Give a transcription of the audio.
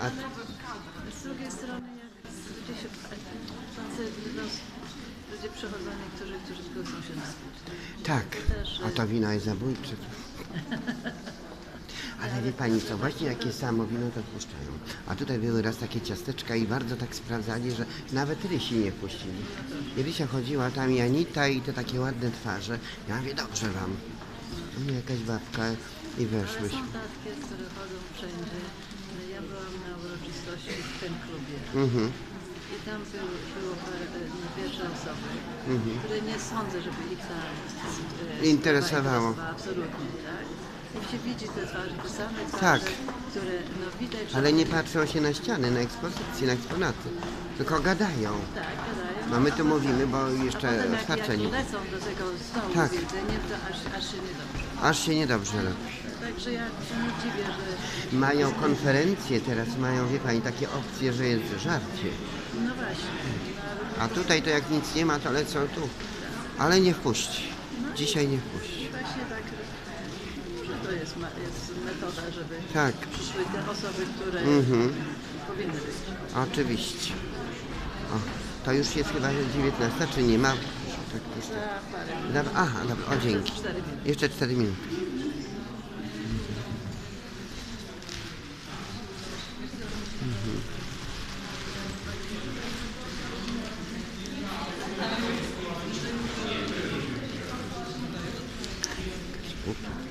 A Z drugiej strony, jak ludzie się no, ludzie przechodzą niektórzy, którzy chcą się napić. tak, Też, a to wino jest zabójcze. Ale wie pani co, właśnie jakie samo wino to wpuszczają. A tutaj były raz takie ciasteczka i bardzo tak sprawdzali, że nawet Rysi nie puścili. I Rysia chodziła tam i Anita i te takie ładne twarze. Ja mówię, dobrze wam. U mnie jakaś babka i Ale weszłyśmy. są takie, które chodzą wszędzie. No, Ja na uroczystości w tym klubie. Mhm. I tam był, było parę, pierwsze osoby, które nie sądzę, żeby ich ta e, Interesowało. Absolutnie, tak? I się widzi te twarze, te same twarze, Tak. które no widać, że Ale nie patrzą się na ściany, na ekspozycje, na eksponaty. Tylko gadają. tak, gadają. No my tu mówimy, bo jeszcze potem jak, jak nie. lecą do tego stołu Tak. z jedzeniem, to aż, aż się nie dobrze. Aż się niedobrze robi. Także ja się nie dziwię, że Mają konferencje teraz, mają, wie pani, takie opcje, że jest żarcie. no właśnie. No, A tutaj to jak nic nie ma, to lecą tu. Ale nie wpuści. Dzisiaj nie wpuści. właśnie tak, że to jest, jest metoda, żeby Tak, przyszły te osoby, które Mhm. powinny być. oczywiście. O, to już jest chyba 19, czy nie ma? Tak, jest. Aha, dobra, o dzięki. Jeszcze 4 minuty. Polaków.